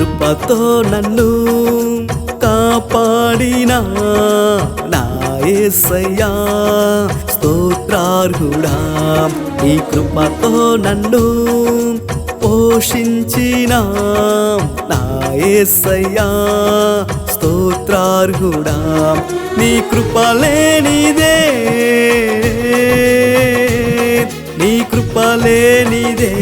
కృపతో నన్ను కాపాడిన నా యేసయ్యా స్తోత్రార్హుడా. నీ కృపతో నన్ను పోషించిన నా యేసయ్యా స్తోత్రార్హుడా. నీ కృపలేనిదే నీ కృపలేనిదే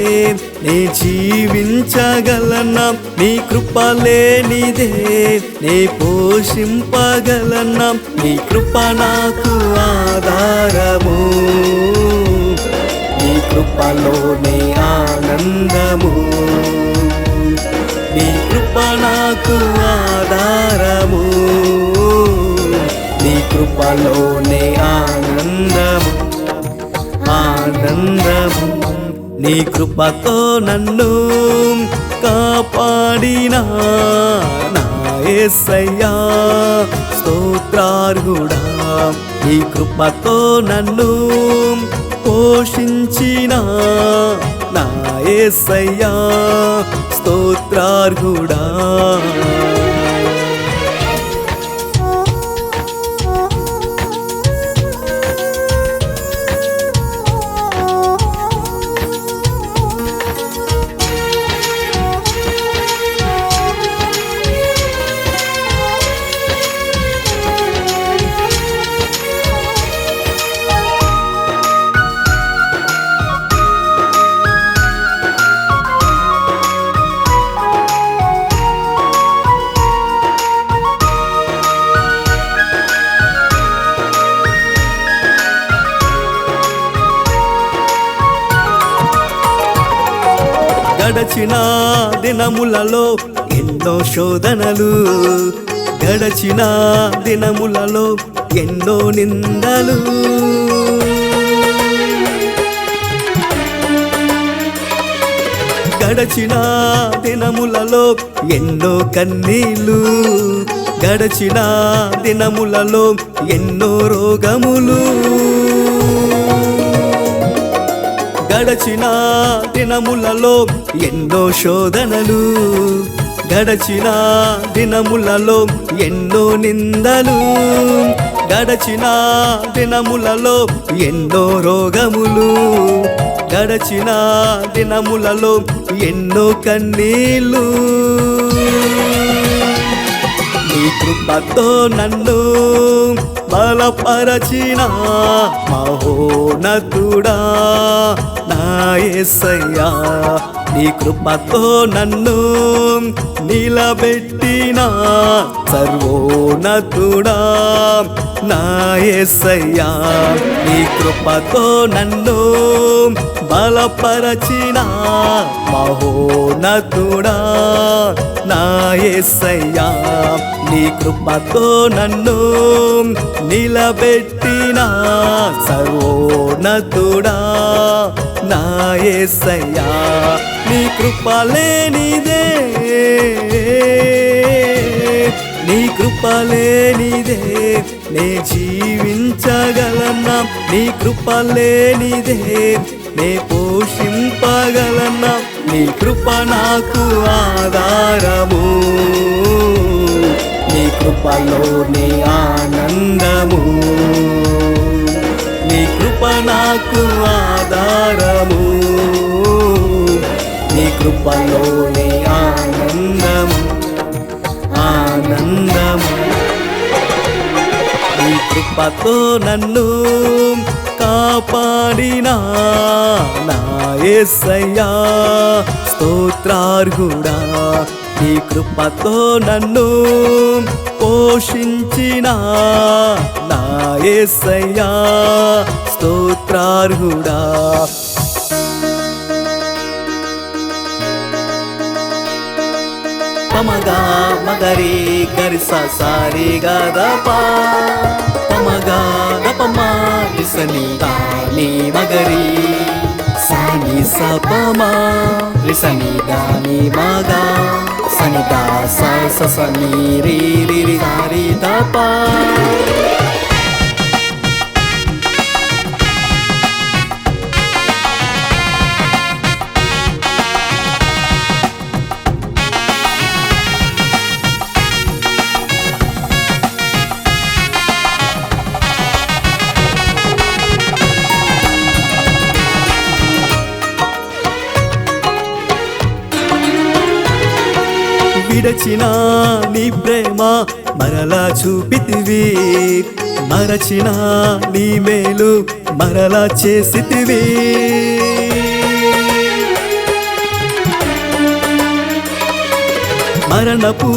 నే జీవించగలనా? నీ కృపలేనిదే. నే పోషింపగలనా? నీ కృప నాకు ఆధారము. నీ కృపలోనే ఆనందము. నీ కృప నాకు ఆధారము. నీ కృపలోనే ఆనందము. ఆనందము. నీ కృపతో నన్ను కాపాడినా నా ఏసయ్యా. స్తోత్రార్హుడా నీ కృపతో నన్ను పోషించిన నా ఏసయ్యా. స్తోత్రార్హుడా. గడచిన దినములలో ఎన్నో శోధనలు గడచిన దినములలో ఎన్నో నిందలు. గడచిన దినములలో ఎన్నో కన్నీళ్ళు గడచిన దినములలో ఎన్నో రోగములు. గడచిన దినములలో ఎన్నో శోధనలు గడచిన దినములలో ఎన్నో నిందలు గడచిన దినములలో ఎన్నో రోగములు గడచిన దినములలో ఎన్నో కన్నీళ్ళు. నీ కృపతో నన్ను బలపరచిన మహోనతుడా నా యేసయ్యా నీ కృపతో నన్ను నిలబెట్టిన సర్వోన్నతుడా. నా యేసయ్యా నీ కృపతో నన్ను బలపరచిన మహోనతుడా నా యేసయ్యా నీ కృపతో నన్ను నిలబెట్టిన సర్వోన్నతుడా. నాయసయ్యా నీ కృపలేనిదే నీ కృపలేనిదే నే జీవించగలన్నా నీ కృపలేనిదే నే పోషింపగలన్నా నీ కృప నాకు ఆధారము నీ కృపలోని ఆనందము. నీ నాకు ఆధారము. నీ కృపలోని ఆనందము. ఆనందము. నీ కృపతో నన్ను కాపాడిన నా యేసయ్యా స్తోత్రార్హుడా. నీ కృపతో నన్ను పోషించిన నా యేసయ్యా ప్రార్హుడా పమగా మగరి గరిస సారి గదపా పమగా గపమా రిసని దాని మగరి సాని సపమా రిసని దాని మగా సని దా సని స రి రి రి సారి దపా విడచిన నీ ప్రేమ మరలా చూపితివి. మరచిన నీ మేలు మరలా చేసితివి. మరణపు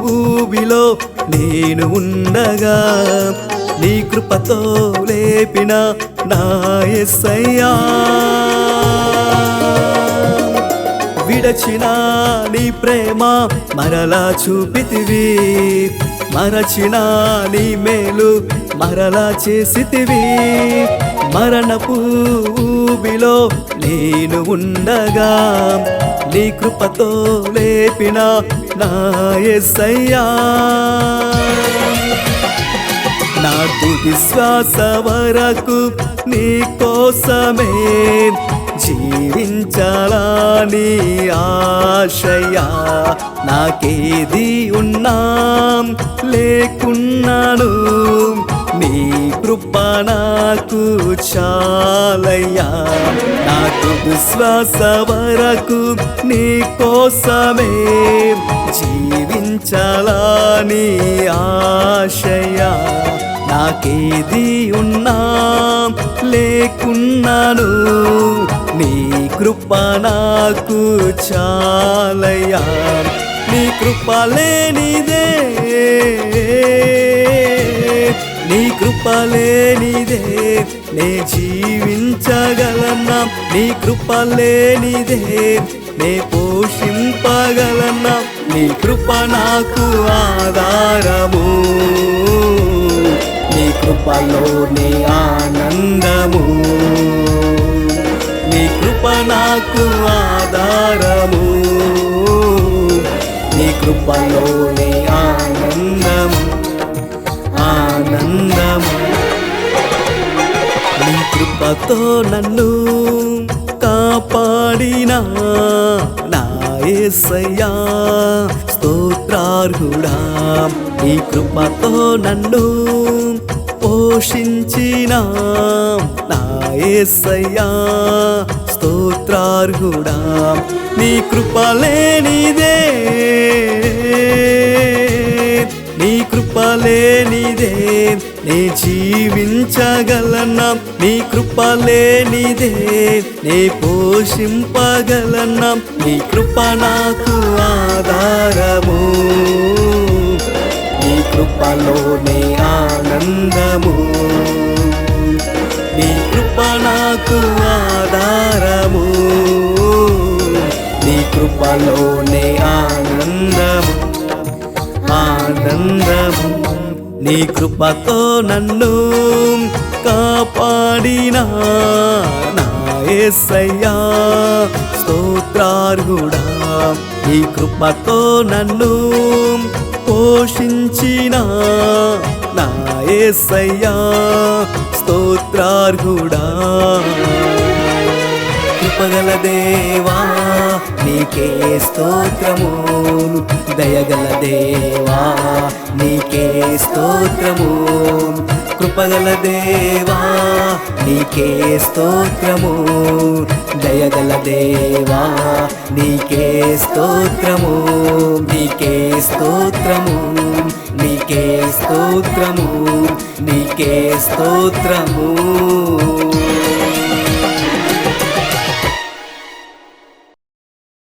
ఊబిలో నేను ఉండగా నీ కృపతో లేపిన నా ఎస్సయ్యా. విడచిన నీ ప్రేమ మరలా చూపితివి. మరచిన నీ మేలు మరలా చేసితివి. మరణపు ఊబిలో నేను ఉండగా నీ కృపతో లేపిన నా ఎస్సయ్యా నా తుది శ్వాస వరకు నీ కోసమే జీవించాలని ఆశయా? నాకేది ఉన్నా లేకున్నాను. నీ కృప నాకు చాలయ్యా. నాకు విశ్వాస వరకు నీ కోసమే జీవించాలని ఆశయా? నాకేది ఉన్నా లేకున్నాను నీ కృప నాకు చాలయ్యా. నీ కృప లేనిదే నీ కృప లేనిదే నే జీవించగలన్నా నీ కృప లేనిదే నే పోషింపగలన్నా నీ కృప నాకు ఆధారము. కృపలోనే ఆనందము. నీ కృప నాకు ఆధారము. నీ కృపలోనే ఆనందము. ఆనందము. నీ కృపతో నన్ను కాపాడినా నా యేసయ్యా స్తోత్రార్హుడా. నీ కృపతో నన్ను పోషించిన. నా యేసయ్యా స్తోత్రార్హుడా నీ కృపలేనిదే నీ కృపలేనిదే నీ నే జీవించగలనా నీ కృపలేనిదే నీ నే పోషింపగలనా నీ కృప నాకు ఆధారము. కృపలోనే ఆనందము. నీ కృప నాకు ఆధారము. నీ కృపలోనే ఆనందము. ఆనందము. నీ కృపతో నన్ను కాపాడినా నా యేసయ్యా స్తోత్రార్హుడా నీ కృపతో నన్ను పోషించిన నా యేసయ్యా స్తోత్రార్హుడా. కృపగల దేవా నీకే స్తోత్రమును దయగల దేవా. నీకే స్తోత్రమును కృపగల దేవా. నీకే స్తోత్రము దయగల దేవా. నీకే స్తోత్రము నీకే స్తోత్రము నీకే స్తోత్రము నీకే స్తోత్రము